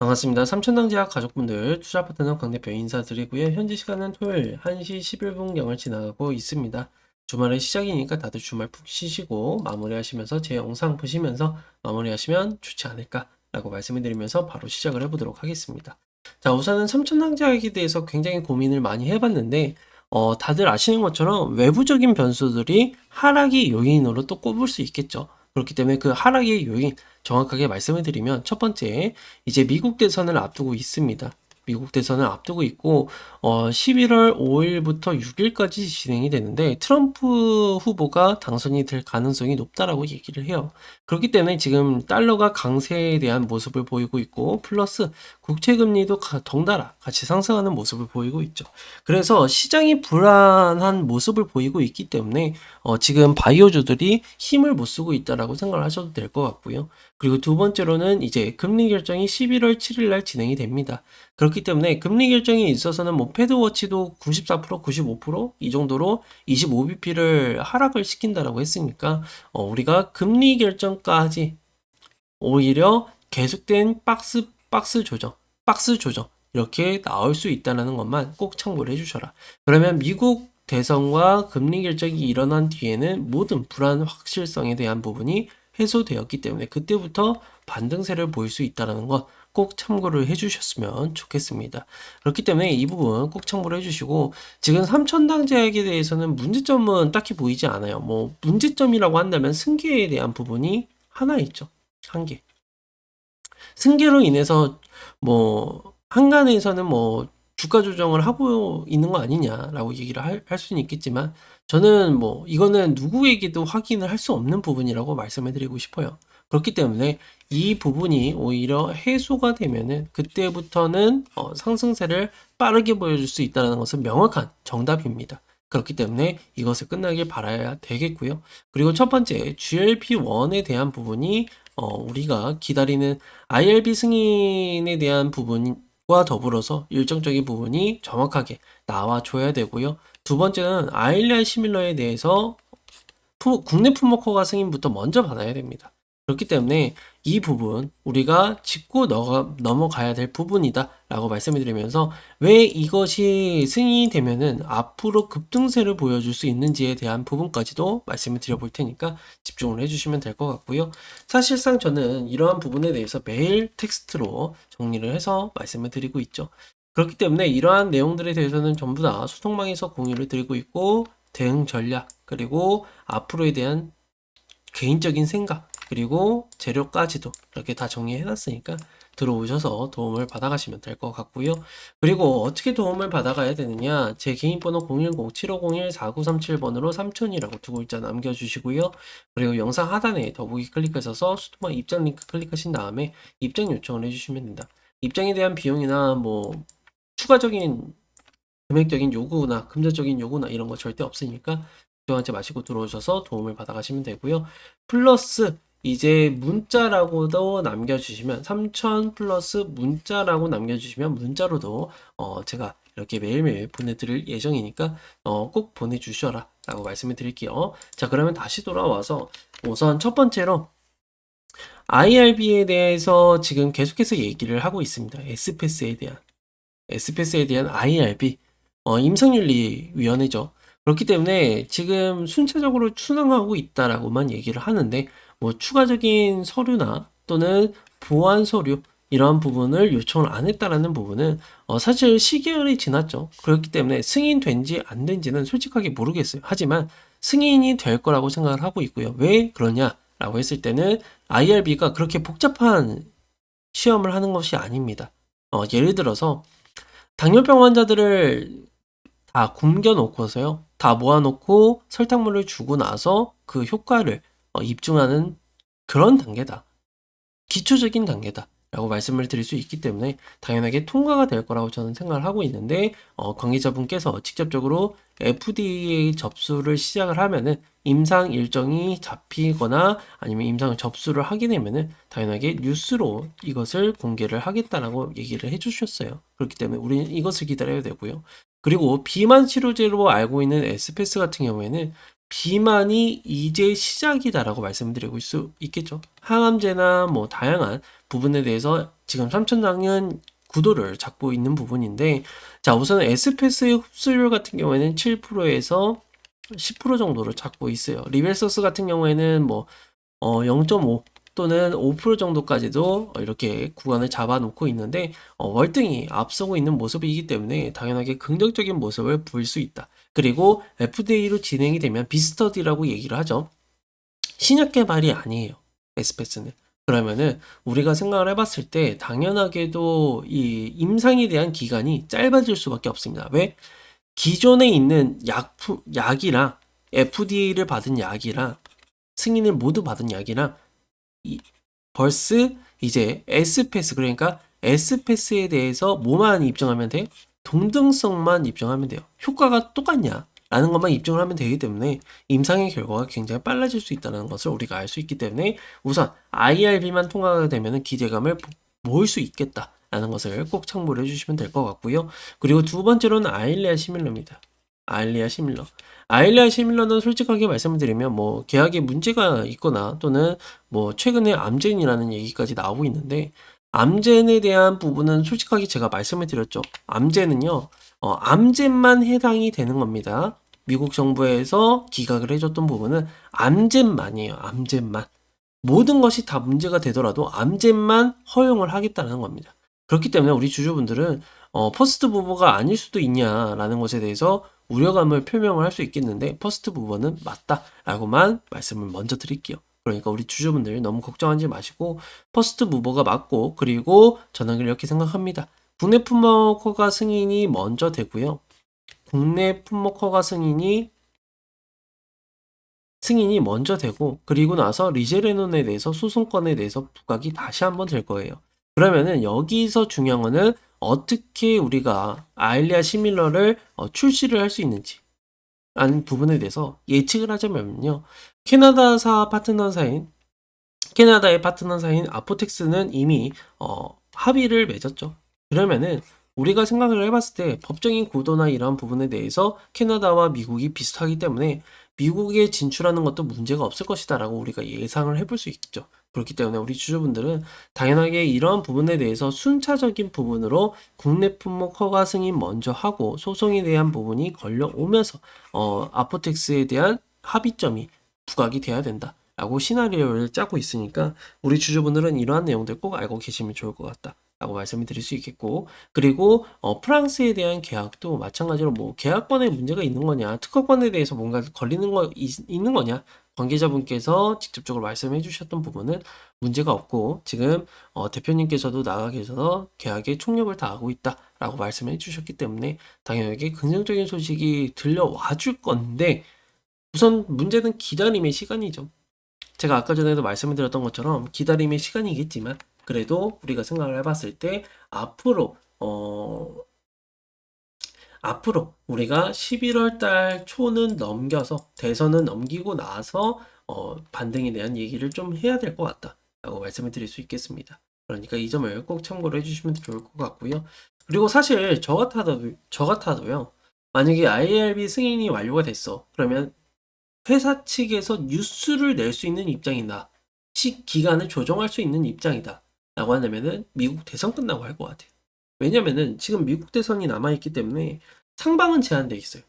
반갑습니다. 삼천당제약 가족분들 투자 파트너 강 대표 인사드리고요. 현재 시간은 토요일 1시 11분경을 지나가고 있습니다. 주말의 시작이니까 다들 주말 푹 쉬시고 마무리하시면서 제 영상 보시면서 마무리하시면 좋지 않을까라고 말씀을 드리면서 바로 시작을 해보도록 하겠습니다. 자, 우선은 삼천당제약에 대해서 굉장히 고민을 많이 해봤는데 어, 다들 아시는 것처럼 외부적인 변수들이 하락의 요인으로 또 꼽을 수 있겠죠. 그렇기 때문에 그 하락의 요인 정확하게 말씀을 드리면 첫 번째 이제 미국 대선을 앞두고 있습니다. 미국 대선을 앞두고 있고 어 11월 5일부터 6일까지 진행이 되는데 트럼프 후보가 당선이 될 가능성이 높다라고 얘기를 해요. 그렇기 때문에 지금 달러가 강세에 대한 모습을 보이고 있고 플러스 국채 금리도 가- 덩달아 같이 상승하는 모습을 보이고 있죠. 그래서 시장이 불안한 모습을 보이고 있기 때문에 어 지금 바이오주들이 힘을 못 쓰고 있다라고 생각을 하셔도 될 것 같고요. 그리고 두 번째로는 이제 금리 결정이 11월 7일 날 진행이 됩니다. 그렇기 때문에 금리 결정에 있어서는 뭐 패드워치도 94%, 95%이 정도로 25bp를 하락을 시킨다라고 했으니까 어, 우리가 금리 결정까지 오히려 계속된 박스 박스 조정, 박스 조정 이렇게 나올 수 있다는 것만 꼭 참고를 해주셔라. 그러면 미국 대선과 금리 결정이 일어난 뒤에는 모든 불안 확실성에 대한 부분이 해소되었기 때문에 그때부터 반등세를 보일 수 있다는 것 꼭 참고를 해주셨으면 좋겠습니다. 그렇기 때문에 이 부분 꼭 참고를 해주시고 지금 삼천당제약에 대해서는 문제점은 딱히 보이지 않아요. 뭐 문제점이라고 한다면 승계에 대한 부분이 하나 있죠. 한 개. 승계로 인해서 뭐 한간에서는 뭐 주가 조정을 하고 있는 거 아니냐라고 얘기를 할, 할 수는 있겠지만 저는 뭐 이거는 누구에게도 확인을 할 수 없는 부분이라고 말씀을 드리고 싶어요. 그렇기 때문에 이 부분이 오히려 해소가 되면은 그때부터는 어, 상승세를 빠르게 보여줄 수 있다는 것은 명확한 정답입니다. 그렇기 때문에 이것을 끝나길 바라야 되겠고요. 그리고 첫 번째 GLP-1에 대한 부분이 어, 우리가 기다리는 IRB 승인에 대한 부분 과 더불어서 일정적인 부분이 정확하게 나와줘야 되고요. 두 번째는 아일리아 시밀러에 대해서 푸- 국내 품목 허가 승인부터 먼저 받아야 됩니다. 그렇기 때문에 이 부분 우리가 짚고 넘어가, 넘어가 야 될 부분이다 라고 말씀을 드리면서 왜 이것이 승인이 되면은 앞으로 급등세를 보여줄 수 있는지에 대한 부분까지도 말씀을 드려볼 테니까 집중을 해주시면 될 것 같고요. 사실상 저는 이러한 부분에 대해서 매일 텍스트로 정리를 해서 말씀을 드리고 있죠. 그렇기 때문에 이러한 내용들에 대해서는 전부 다 소통망에서 공유를 드리고 있고 대응 전략 그리고 앞으로에 대한 개인적인 생각 그리고 재료까지도 이렇게 다 정리해 놨으니까 들어오셔서 도움을 받아가시면 될 것 같고요. 그리고 어떻게 도움을 받아가야 되느냐? 제 개인 번호 010-7501-4937번으로 3000이라고 두 글자 남겨주시고요. 그리고 영상 하단에 더보기 클릭하셔서 수도만 입장 링크 클릭하신 다음에 입장 요청을 해주시면 된다. 입장에 대한 비용이나 뭐 추가적인 금액적인 요구나 금전적인 요구나 이런 거 절대 없으니까 걱정하지 마시고 들어오셔서 도움을 받아가시면 되고요. 플러스 이제 문자라고도 남겨주시면 3000 플러스 문자라고 남겨주시면 문자로도 어 제가 이렇게 매일매일 보내드릴 예정이니까 어 꼭 보내주셔라 라고 말씀을 드릴게요. 자 그러면 다시 돌아와서 우선 첫 번째로 IRB에 대해서 지금 계속해서 얘기를 하고 있습니다. S패스에 대한 S패스에 대한 IRB 어, 임상윤리위원회죠. 그렇기 때문에 지금 순차적으로 순항하고 있다라고만 얘기를 하는데 뭐 추가적인 서류나 또는 보완 서류 이러한 부분을 요청을 안 했다라는 부분은 어, 사실 시계열이 지났죠. 그렇기 때문에 승인된지 안 된지는 솔직하게 모르겠어요. 하지만 승인이 될 거라고 생각을 하고 있고요. 왜 그러냐라고 했을 때는 IRB가 그렇게 복잡한 시험을 하는 것이 아닙니다. 어, 예를 들어서 당뇨병 환자들을 다 굶겨놓고서요. 다 모아놓고 설탕물을 주고 나서 그 효과를 어, 입증하는 그런 단계다. 기초적인 단계다. 라고 말씀을 드릴 수 있기 때문에 당연하게 통과가 될 거라고 저는 생각을 하고 있는데 어, 관계자분께서 직접적으로 FDA 접수를 시작을 하면은 임상 일정이 잡히거나 아니면 임상 접수를 하게 되면은 당연하게 뉴스로 이것을 공개를 하겠다라고 얘기를 해주셨어요. 그렇기 때문에 우리는 이것을 기다려야 되고요. 그리고 비만 치료제로 알고 있는 에스페스 같은 경우에는 비만이 이제 시작이다라고 말씀드리고 수 있겠죠. 항암제나 뭐 다양한 부분에 대해서 지금 삼천장은 구도를 잡고 있는 부분인데 자 우선 에스페스의 흡수율 같은 경우에는 7%에서 10% 정도를 잡고 있어요. 리벨서스 같은 경우에는 뭐 어, 0.5 또는 5% 정도까지도 이렇게 구간을 잡아놓고 있는데 어, 월등히 앞서고 있는 모습이기 때문에 당연하게 긍정적인 모습을 보일 수 있다. 그리고 FDA로 진행이 되면 비스터디라고 얘기를 하죠. 신약 개발이 아니에요. 에스페스는. 그러면은 우리가 생각을 해봤을 때 당연하게도 이 임상에 대한 기간이 짧아질 수밖에 없습니다. 왜? 기존에 있는 약품, 약이랑 FDA를 받은 약이랑 승인을 모두 받은 약이랑 이 벌스 이제 S패스 그러니까 S패스에 대해서 뭐만 입증하면 돼? 동등성만 입증하면 돼요. 효과가 똑같냐? 라는 것만 입증을 하면 되기 때문에 임상의 결과가 굉장히 빨라질 수 있다는 것을 우리가 알 수 있기 때문에 우선 IRB만 통과가 되면 기대감을 모을 수 있겠다라는 것을 꼭 참고를 해주시면 될 것 같고요. 그리고 두 번째로는 아일리아 시밀러입니다. 아일리아 시밀러. 아일리아 시밀러는 솔직하게 말씀을 드리면 뭐 계약에 문제가 있거나 또는 뭐 최근에 암젠이라는 얘기까지 나오고 있는데 암젠에 대한 부분은 솔직하게 제가 말씀을 드렸죠. 암젠은요. 어, 암젠만 해당이 되는 겁니다. 미국 정부에서 기각을 해줬던 부분은 암젠만이에요. 암젠만. 모든 것이 다 문제가 되더라도 암젠만 허용을 하겠다는 겁니다. 그렇기 때문에 우리 주주분들은 어, 퍼스트 부부가 아닐 수도 있냐라는 것에 대해서 우려감을 표명을 할 수 있겠는데 퍼스트 부부는 맞다라고만 말씀을 먼저 드릴게요. 그러니까 우리 주주분들 너무 걱정하지 마시고 퍼스트 무버가 맞고 그리고 저는 이렇게 생각합니다. 국내 품목 허가 승인이 먼저 되고요. 국내 품목 허가 승인이 승인이 먼저 되고 그리고 나서 리제레논에 대해서 소송권에 대해서 부각이 다시 한번 될 거예요. 그러면은 여기서 중요한 거는 어떻게 우리가 아일리아 시밀러를 어, 출시를 할 수 있는지 라는 부분에 대해서 예측을 하자면요. 캐나다사 파트너사인 캐나다의 파트너사인 아포텍스는 이미 어, 합의를 맺었죠. 그러면은 우리가 생각을 해봤을 때 법적인 구도나 이러한 부분에 대해서 캐나다와 미국이 비슷하기 때문에 미국에 진출하는 것도 문제가 없을 것이다라고 우리가 예상을 해볼 수 있죠. 그렇기 때문에 우리 주주분들은 당연하게 이러한 부분에 대해서 순차적인 부분으로 국내 품목 허가 승인 먼저 하고 소송에 대한 부분이 걸려오면서 어, 아포텍스에 대한 합의점이 부각이 돼야 된다. 라고 시나리오를 짜고 있으니까 우리 주주분들은 이러한 내용들 꼭 알고 계시면 좋을 것 같다. 라고 말씀을 드릴 수 있겠고 그리고 어, 프랑스에 대한 계약도 마찬가지로 뭐 계약권에 문제가 있는 거냐 특허권에 대해서 뭔가 걸리는 거 있, 있는 거냐 관계자분께서 직접적으로 말씀해 주셨던 부분은 문제가 없고 지금 어, 대표님께서도 나가 계셔서 계약에 총력을 다하고 있다라고 말씀해 주셨기 때문에 당연하게 긍정적인 소식이 들려와 줄 건데 우선 문제는 기다림의 시간이죠. 제가 아까 전에도 말씀을 드렸던 것처럼 기다림의 시간이겠지만 그래도 우리가 생각을 해봤을 때 앞으로 어 앞으로 우리가 11월 달 초는 넘겨서 대선은 넘기고 나서 어 반등에 대한 얘기를 좀 해야 될 것 같다라고 말씀을 드릴 수 있겠습니다. 그러니까 이 점을 꼭 참고로 해주시면 좋을 것 같고요. 그리고 사실 저 같아도 저 같아도요. 만약에 IRB 승인이 완료가 됐어. 그러면 회사 측에서 뉴스를 낼 수 있는 입장이다. 시 기간을 조정할 수 있는 입장이다. 라고 한다면은 미국 대선 끝나고 할 것 같아요. 왜냐면은 지금 미국 대선이 남아있기 때문에 상방은 제한돼 있어요.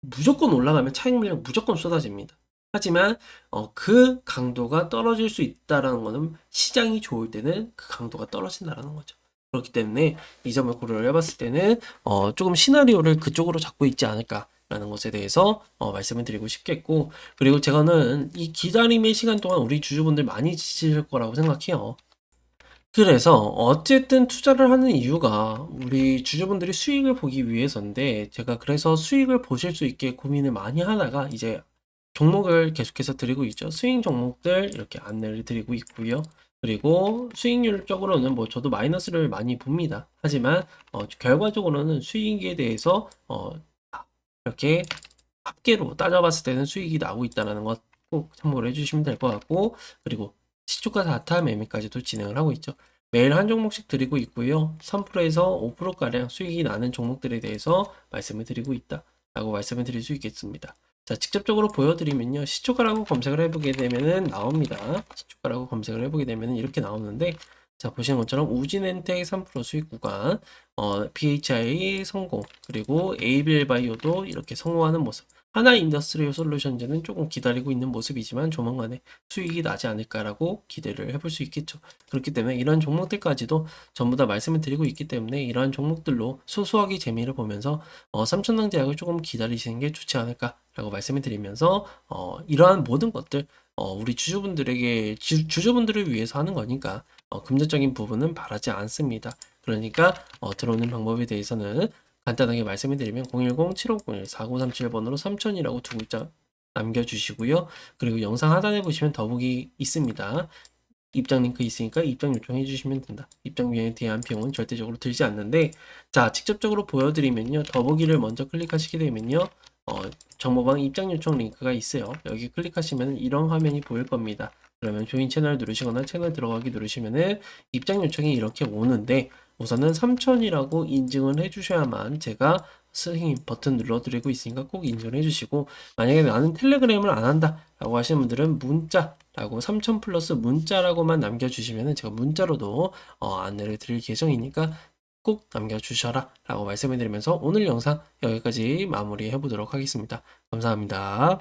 무조건 올라가면 차익 물량 무조건 쏟아집니다. 하지만 어, 그 강도가 떨어질 수 있다라는 것은 시장이 좋을 때는 그 강도가 떨어진다라는 거죠. 그렇기 때문에 이 점을 고려를 해봤을 때는 어, 조금 시나리오를 그쪽으로 잡고 있지 않을까라는 것에 대해서 어, 말씀을 드리고 싶겠고 그리고 제가는 이 기다림의 시간 동안 우리 주주분들 많이 지칠 거라고 생각해요. 그래서 어쨌든 투자를 하는 이유가 우리 주주분들이 수익을 보기 위해서인데 제가 그래서 수익을 보실 수 있게 고민을 많이 하다가 이제 종목을 계속해서 드리고 있죠. 스윙 종목들 이렇게 안내를 드리고 있고요. 그리고 수익률적으로는 뭐 저도 마이너스를 많이 봅니다. 하지만 어, 결과적으로는 수익에 대해서 어, 이렇게 합계로 따져봤을 때는 수익이 나오고 있다는 것 꼭 참고를 해주시면 될 것 같고 그리고 시초가 다타 매매까지도 진행을 하고 있죠. 매일 한 종목씩 드리고 있고요. 3%에서 5%가량 수익이 나는 종목들에 대해서 말씀을 드리고 있다. 라고 말씀을 드릴 수 있겠습니다. 자, 직접적으로 보여드리면요. 시초가라고 검색을 해보게 되면은 나옵니다. 시초가라고 검색을 해보게 되면은 이렇게 나오는데, 자, 보시는 것처럼 우진엔텍 3% 수익 구간, 어, BHI 성공, 그리고 에이빌 바이오도 이렇게 성공하는 모습. 하나 인더스트리얼 솔루션즈는 조금 기다리고 있는 모습이지만 조만간에 수익이 나지 않을까라고 기대를 해볼 수 있겠죠. 그렇기 때문에 이런 종목들까지도 전부 다 말씀을 드리고 있기 때문에 이러한 종목들로 소소하게 재미를 보면서 어, 삼천당 제약을 조금 기다리시는 게 좋지 않을까라고 말씀을 드리면서 어, 이러한 모든 것들 어, 우리 주주분들에게 주, 주주분들을 위해서 하는 거니까 어, 금전적인 부분은 바라지 않습니다. 그러니까 어, 들어오는 방법에 대해서는 간단하게 말씀을 드리면 010-7501-4937번으로 3000이라고 두 글자 남겨주시고요. 그리고 영상 하단에 보시면 더보기 있습니다. 입장 링크 있으니까 입장 요청해 주시면 된다. 입장 비용에 대한 비용은 절대적으로 들지 않는데 자 직접적으로 보여드리면요. 더보기를 먼저 클릭하시게 되면요. 어, 정보방 입장 요청 링크가 있어요. 여기 클릭하시면 이런 화면이 보일 겁니다. 그러면 조인 채널 누르시거나 채널 들어가기 누르시면은 입장 요청이 이렇게 오는데 우선은 3000이라고 인증을 해주셔야만 제가 스윙 버튼 눌러드리고 있으니까 꼭 인증을 해주시고 만약에 나는 텔레그램을 안 한다 라고 하시는 분들은 문자라고 3000 플러스 문자라고만 남겨주시면 제가 문자로도 어, 안내를 드릴 예정이니까 꼭 남겨주셔라 라고 말씀해 드리면서 오늘 영상 여기까지 마무리해 보도록 하겠습니다. 감사합니다.